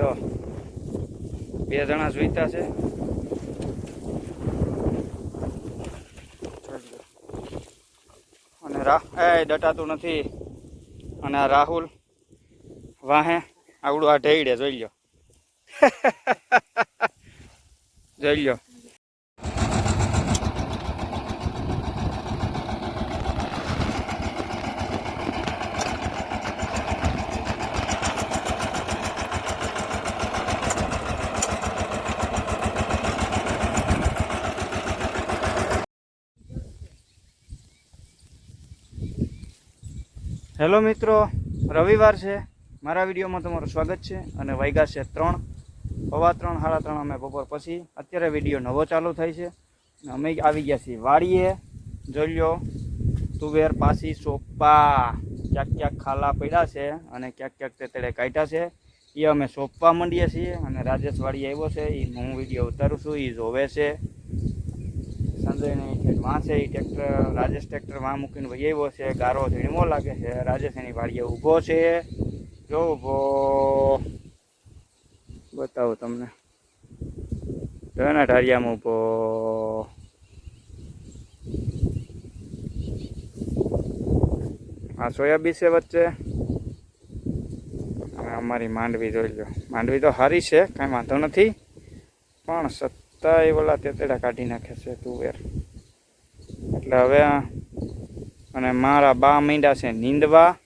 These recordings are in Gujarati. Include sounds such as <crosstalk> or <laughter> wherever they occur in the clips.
જો બે જણા જોઈતા છે. અને રાહ એ દટાતું નથી. અને આ રાહુલ, વાહે આવડું આ ઢેડે જોઈ લો જોઈ લ્યો. <laughs> હેલો મિત્રો, રવિવાર છે. મારા વિડીયોમાં તમારું સ્વાગત છે અને વાગ્યા છે ત્રણ. સવા ત્રણ સાડા ત્રણ અમે બપોર પછી. અત્યારે વીડિયો નવો ચાલુ થાય છે. અમે આવી ગયા છીએ વાડીએ. જોઈ લો તુવેર, પાસી, સોપા. ક્યાંક ક્યાંક ખાલા પડ્યા છે અને ક્યાંક ક્યાંક તેતડે કાઢ્યા છે. એ અમે સોંપવા માંડીએ છીએ અને રાજેશ વાડી આવ્યો છે. એ હું વીડિયો ઉતારું છું એ જોવે છે. સંજયને વાં છે એ ટ્રેક્ટર, રાજેશ ટ્રેક્ટર વાં મૂકીને ભાઈ આવ્યો છે. ગારો ઝીણમો લાગે છે. રાજેશ એની વાડીએ ઊભો છે. જો ઊભો બતાવું તમને. જોના ઢારિયામાં ઊભો. આ સોયાબીન છે વચ્ચે. અમારી માંડવી જોઈ લો. માંડવી તો સારી છે, કાંઈ વાંધો નથી. પણ સત્તા એ ઓલા તેતેડા કાઢી નાખે છે તુવેર એટલે હવે અને મારા બા મીંડા છે નીંદવા.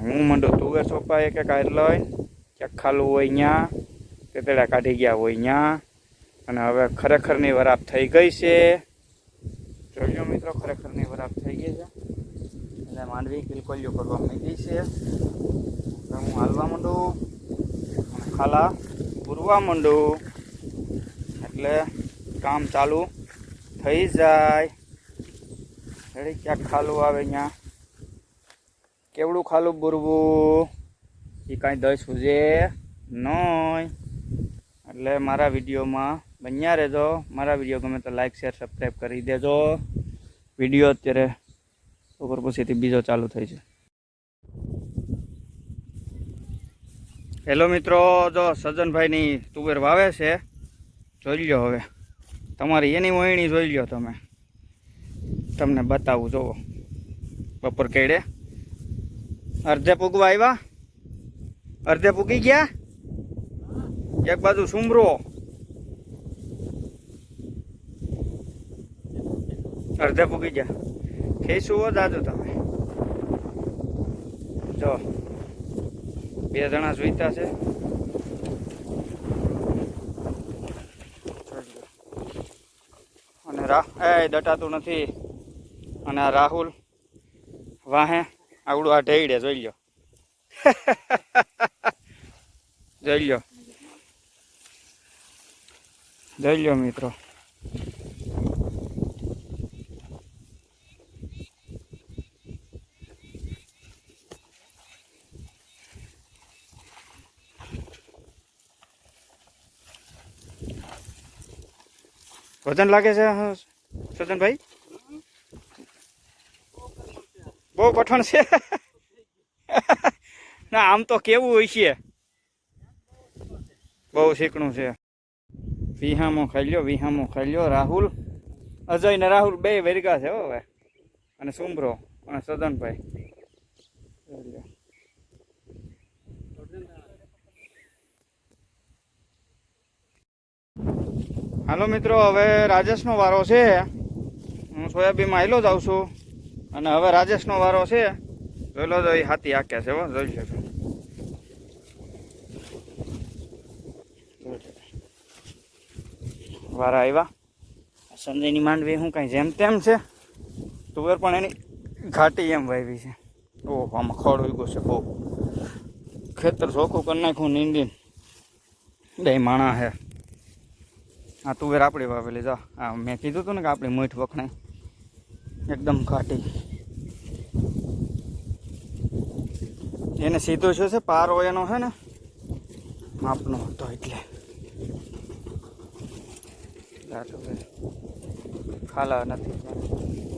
હું મંડું તુવેર સોપા એક એક લઈ ક્યાંક હોય ત્યાં તેતડા કાઢી ગયા હોય ત્યાં અને હવે ખરેખરની વરાપ થઈ ગઈ છે. જોઈ મિત્રો, ખરેખરની વરાપ થઈ ગઈ છે. એટલે માંડવી કિલકોલીઓ કરવા માંડી છે. એટલે હું હાલવા માંડું, ખાલા પૂરવા માંડું. એટલે કામ ચાલુ થઈ જાય. રેડી ક્યાંક ખાલું આવે અહીંયા? કેવડું ખાલું બુરવું એ કાંઈ દસ સુજે નહીં એટલે મારા વિડીયોમાં બન્યા રહેજો. મારા વીડિયો ગમે તો લાઈક, શેર, સબસ્ક્રાઈબ કરી દેજો. વીડિયો અત્યારે બપોર પછીથી બીજો ચાલુ થઈ છે. હેલો મિત્રો, જો સજ્જનભાઈની તુવેર વાવે છે, જોઈ લ્યો હવે. તમારી એની વહીણી જોઈ લ્યો તમે. તમને બતાવું, જોવો. બપોર કેડે? અડધે પૂગવા આવ્યા અડધે પૂગી ગયા? એક બાજુ સુમરો. અડધે પૂગી ગયા. ખેસું હો દાદુ તમે. જો. બે જણા જોઈતા છે. અને રા એ, દટાતું નથી. અને આ રાહુલ વાહે આવડું આ ઢેડે, જોઈ લ્યો. <laughs> જોઈ લ્યો. જોઈ લ્યો, મિત્રો. વજન લાગે છે, સજનભાઈ? બહુ કઠણ છે. <laughs> ના, આમ તો કેવું હોય છે. બહુ શીકણું છે. વિહામો ખાઈ લ્યો વિહામો ખાઈ લ્યો રાહુલ, અજય ને રાહુલ બે વેરગા છે હવે. અને સુમરો અને સદનભાઈ. હાલો મિત્રો, હવે રાજેશનો વારો છે. હું સોયાબીનમાં આવેલો જ આવું છું. અને હવે રાજેશનો વારો છે. જોઈ લો તો એ હાથી આક્યા છે હો, જોઈ શકો વારા આવ્યા સંજયની માંડવી હું કાંઈ જેમ તેમ છે. તુવેર પણ એની ઘાટી એમ વાવી છે. ઓહો, આમાં ખડ ઉગ્યો છે બહુ. ખેતર ચોખ્ખું કરી નાખ્યું, નીંદી. બે માણા હે આ તુવેર આપણી વાવેલી, જા. આ મેં કીધું હતું ને કે આપણી મીઠ વખણાય. એકદમ ઘાટી. એને સીધો શું છે? પારો એનો છે ને? માપનો હતો એટલે. ખાલા નથી.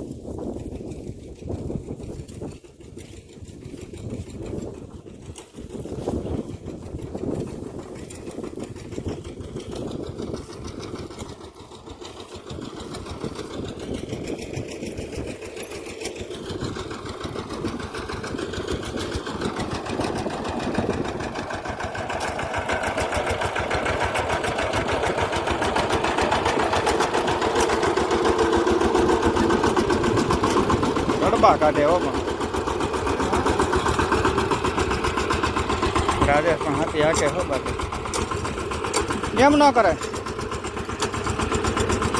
લાંબા કાઢે હો પણ. પણ હાથી હાકે હો બાકી એમ ન કરે.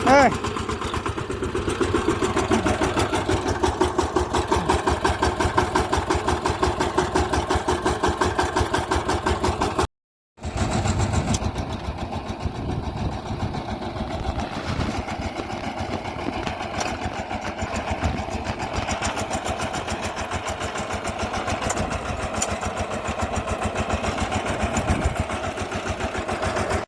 હે